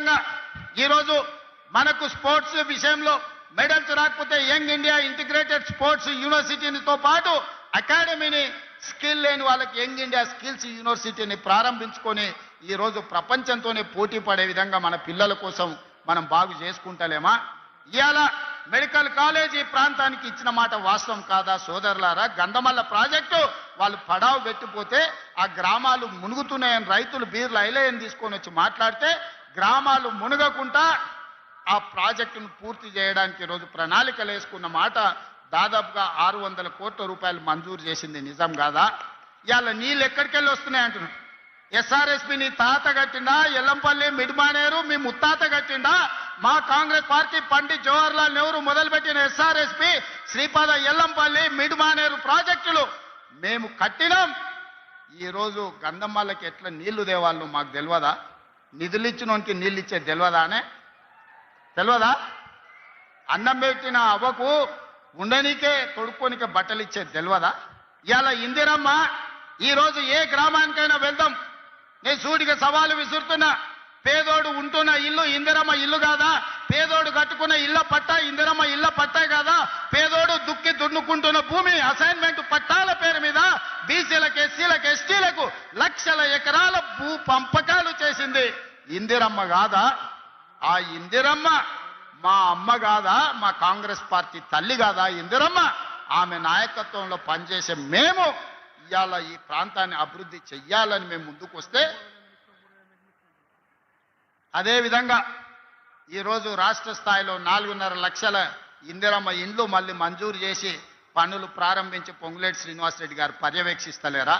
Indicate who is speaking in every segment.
Speaker 1: విధంగా ఈరోజు మనకు స్పోర్ట్స్ విషయంలో మెడల్స్ రాకపోతే యంగ్ ఇండియా ఇంటిగ్రేటెడ్ స్పోర్ట్స్ యూనివర్సిటీతో పాటు అకాడమీని స్కిల్ లేని వాళ్ళకి యంగ్ ఇండియా స్కిల్స్ యూనివర్సిటీని ప్రారంభించుకొని ఈ రోజు ప్రపంచంతోనే పోటీ పడే విధంగా మన పిల్లల కోసం మనం బాగు చేసుకుంటలేమా? ఇవాళ మెడికల్ కాలేజ్ ఈ ప్రాంతానికి ఇచ్చిన మాట వాస్తవం కాదా సోదరులారా? గంధమల్ల ప్రాజెక్టు వాళ్ళు పడావు పెట్టిపోతే ఆ గ్రామాలు మునుగుతున్నాయని రైతులు బీర్లు ఐలేయని తీసుకొని వచ్చి మాట్లాడితే గ్రామాలు మునగకుండా ఆ ప్రాజెక్టును పూర్తి చేయడానికి ఈరోజు ప్రణాళికలు వేసుకున్న మాట దాదాపుగా ఆరు వందల కోట్ల రూపాయలు మంజూరు చేసింది నిజం కాదా? ఇవాళ నీళ్ళు ఎక్కడికెళ్ళి వస్తున్నాయి అంటున్నాడు. ఎస్ఆర్ఎస్పి నీ తాత కట్టిండా? ఎల్లంపల్లి మిడ్మానేరు మీ ముత్తాత కట్టిండా? మా కాంగ్రెస్ పార్టీ పండిత్ జవహర్లాల్ నెహ్రూ మొదలుపెట్టిన ఎస్ఆర్ఎస్పి శ్రీపాద ఎల్లంపల్లి మిడ్మానేరు ప్రాజెక్టులు మేము కట్టినాం. ఈరోజు గంధమ్మలకి ఎట్లా నీళ్ళు దేవాళ్ళు మాకు తెలియదా నిధులు ఇచ్చినోనికి నీళ్ళు ఇచ్చే తెలియదానే తెలియదా అన్నం పెట్టిన అవ్వకు ఉండనికే తొడుక్కోనికే బట్టలు ఇచ్చేది తెలియదా ఇలా ఇందిరమ్మ ఈరోజు ఏ గ్రామానికైనా వెళ్దాం. నేను సూటిగా సవాలు విసురుతున్నా. పేదోడు ఉంటున్న ఇల్లు ఇందిరమ్మ ఇల్లు కాదా? పేదోడు కట్టుకున్న ఇళ్ళ పట్టా ఇందిరమ్మ ఇళ్ళ పట్టే కాదా? పేదోడు దుక్కి దున్నుకుంటున్న భూమి అసైన్మెంట్ పట్టాల పేరు మీద బీసీలకు ఎస్సీలకు ఎస్టీలకు లక్షల ఎకరాల భూ పంపకాలు చేసింది ఇందిరమ్మ కాదా? ఆ ఇందిరమ్మ మా అమ్మ కాదా? మా కాంగ్రెస్ పార్టీ తల్లి కాదా? ఇందిరమ్మ ఆమె నాయకత్వంలో పనిచేసే మేము ఇవాళ ఈ ప్రాంతాన్ని అభివృద్ధి చెయ్యాలని మేము ముందుకు వస్తే అదేవిధంగా ఈరోజు రాష్ట్ర స్థాయిలో నాలుగున్నర లక్షల ఇందిరమ్మ ఇండ్లు మళ్ళీ మంజూరు చేసి పనులు ప్రారంభించి పొంగులేటి శ్రీనివాసరెడ్డి గారు పర్యవేక్షిస్తలేరా?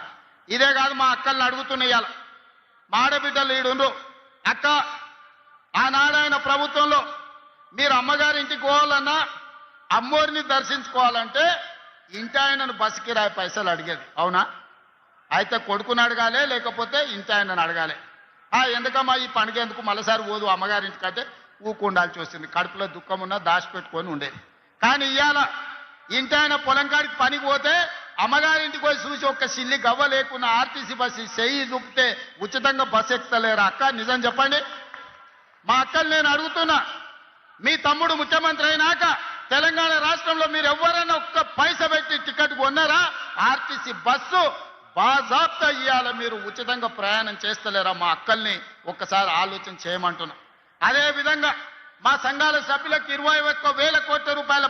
Speaker 1: ఇదే కాదు మా అక్కల్ని అడుగుతున్న మాడబిడ్డలు మా ఈడుండ్రు అక్క ఆనాడైన ప్రభుత్వంలో మీరు అమ్మగారి ఇంటికి పోవాలన్నా అమ్మోరిని దర్శించుకోవాలంటే ఇంటి ఆయనను బస్సు కిరాయి పైసలు అడిగేది. అవునా? అయితే కొడుకుని అడగాలి లేకపోతే ఇంటి ఆయనను అడగాలి. ఆ ఎందుకమ్మా ఈ పండుగ ఎందుకు మళ్ళీసారి పోదు అమ్మగారింటికి అయితే ఊకుండాల్సి వస్తుంది. కడుపులో దుఃఖం ఉన్నా దాచిపెట్టుకొని ఉండేది కానీ ఇవాళ ఇంటి ఆయన పొలం కాడికి పనికి పోతే అమ్మగారింటికి పోయి చూసి ఒక్క సిల్లి గవ్వ లేకుండా ఆర్టీసీ బస్సు చెయ్యి చూపితే ఉచితంగా బస్సు ఎక్కుతలేరా అక్క? నిజం చెప్పండి. మా అక్కలు నేను అడుగుతున్నా. మీ తమ్ముడు ముఖ్యమంత్రి అయినాక తెలంగాణ రాష్ట్రంలో మీరు ఎవరైనా ఒక్క పైస పెట్టి టికెట్ కొన్నారా? ఆర్టీసీ బస్సు బాజాప్తా ఇయ్యాల మీరు ఉచితంగా ప్రయాణం చేస్తలేరా? మా అక్కల్ని ఒక్కసారి ఆలోచన చేయమంటున్నా. అదేవిధంగా మా సంఘాల సభ్యులకు ఇరవై ఒక్క వేల కోట్ల రూపాయల